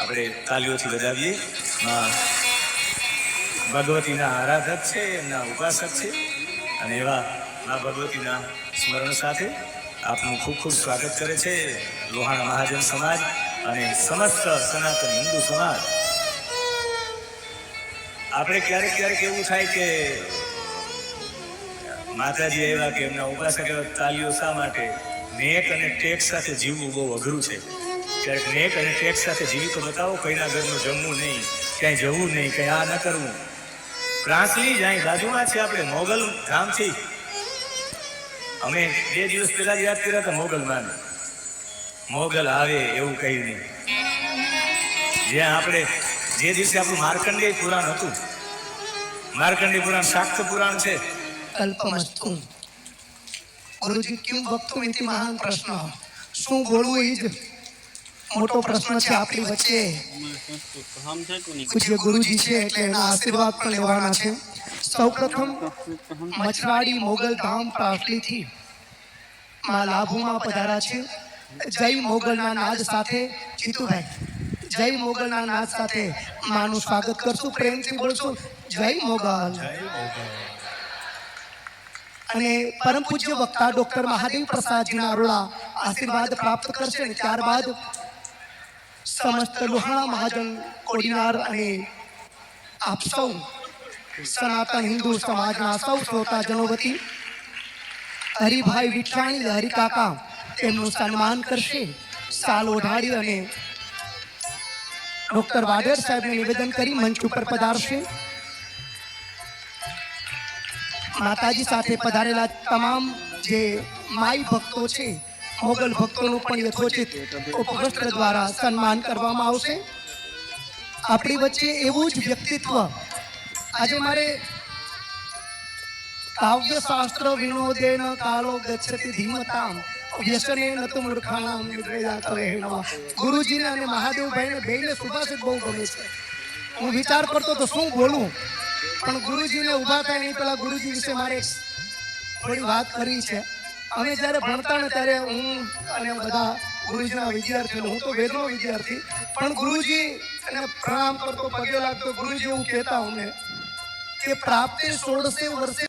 આપણે તાલીઓથી વધાવીએ. માં ભગવતીના આરાધક છે, એમના ઉપાસક છે. અને એવા મા ભગવતીના સ્મરણ સાથે આપનું ખૂબ ખૂબ સ્વાગત કરે છે લોહાણા મહાજન સમાજ અને સમસ્ત સનાતન હિન્દુ સમાજ. આપણે ક્યારેક ક્યારેક એવું થાય કે માતાજી એવા કે એમના ઉપાસક એવા તાલીઓ શા માટે? નેક અને ટેક સાથે જીવવું બહુ અઘરું છે. ક્યારેક નેક અને ટેક સાથે જીવી તો બતાવો, કઈના ઘરનું જમવું નહીં, ક્યાંય જવું નહીં કંઈ આ ન કરવું. પ્રાંસલી જ અહીં બાજુમાં છે આપણે, મોગલ ધામથી. અમે બે દિવસ પહેલા જ યાદ કર્યા હતા મોગલ માન મોગલ આવે એવું કહી નહીં. જ્યાં આપણે, જે દિવસે આપણું માર્કંડેય પુરાણ હતું, માર્કંડેય પુરાણ શાક્ત પુરાણ છે. અલ્પમસ્તુ. ગુરુજી કેમ ભક્તો ઇતિ મહાન પ્રશ્ન? શું બોલવું એ જ? મોટો પ્રશ્ન છે આપણી વચ્ચે. પૂજ્ય ગુરુજી છે એટલે એના આશીર્વાદ પણ લેવાના છે. સૌપ્રથમ મછવાડી મોગલ ધામ પ્રાસલીથી માં લાભુમાં પધારા છે. જય મોગલના નાદ સાથે જીતુભાઈ. જય મોગલના નાદ સાથે માનું સ્વાગત કરશું. પ્રેમથી બોલશું. જય મોગલ. અને પરમ પૂજ્ય વક્તા ડોક્ટર મહાદેવ પ્રસાદજીના અરોડા આશીર્વાદ પ્રાપ્ત કરશે અને ત્યારબાદ સમસ્ત લોહાણા મહાજન કોડીનાર અને આપ સૌ સનાતન હિન્દુ સમાજના સૌ શ્રોતાજનો વતી હરિભાઈ વિઠાણી હરિકાકા તેમનું સન્માન કરશે. સાલ ઓઢાડી અને ડોક્ટર વાડેર સાહેબને નિવેદન કરી મંચ ઉપર પધારશે. માતાજી સાથે પધારેલા તમામ જે માઈ ભક્તો છે મોગલ ભક્તોનું પણ યથોચિત ઉપવસ્ત્ર દ્વારા સન્માન કરવામાં આવશે. આપણી વચ્ચે એવું જ વ્યક્તિત્વ આજે મારે કાવ્ય શાસ્ત્ર વિનોદેન કાલો ગચ્છતિ ધીમતામ, વ્યસને નત મૂર્ખાણામ ગુરુજીને અને મહાદેવભાઈને બેને સુભાષિત બહુ ગમે છે. હું વિચાર કરતો તો શું બોલું? પણ ગુરુજીને ઊભા થાય એની પહેલા ગુરુજી વિશે મારે થોડી વાત કરી છે. અમે જ્યારે ભણતા ને ત્યારે હું અને બધા ગુરુજીના વિદ્યાર્થીઓ હું તો વેદનો વિદ્યાર્થી પણ ગુરુજી અને પ્રણામ કરતો પગે લાગતો ગુરુજી એવું કહેતા અમને કે પ્રાપ્તિ સોળસે વર્ષે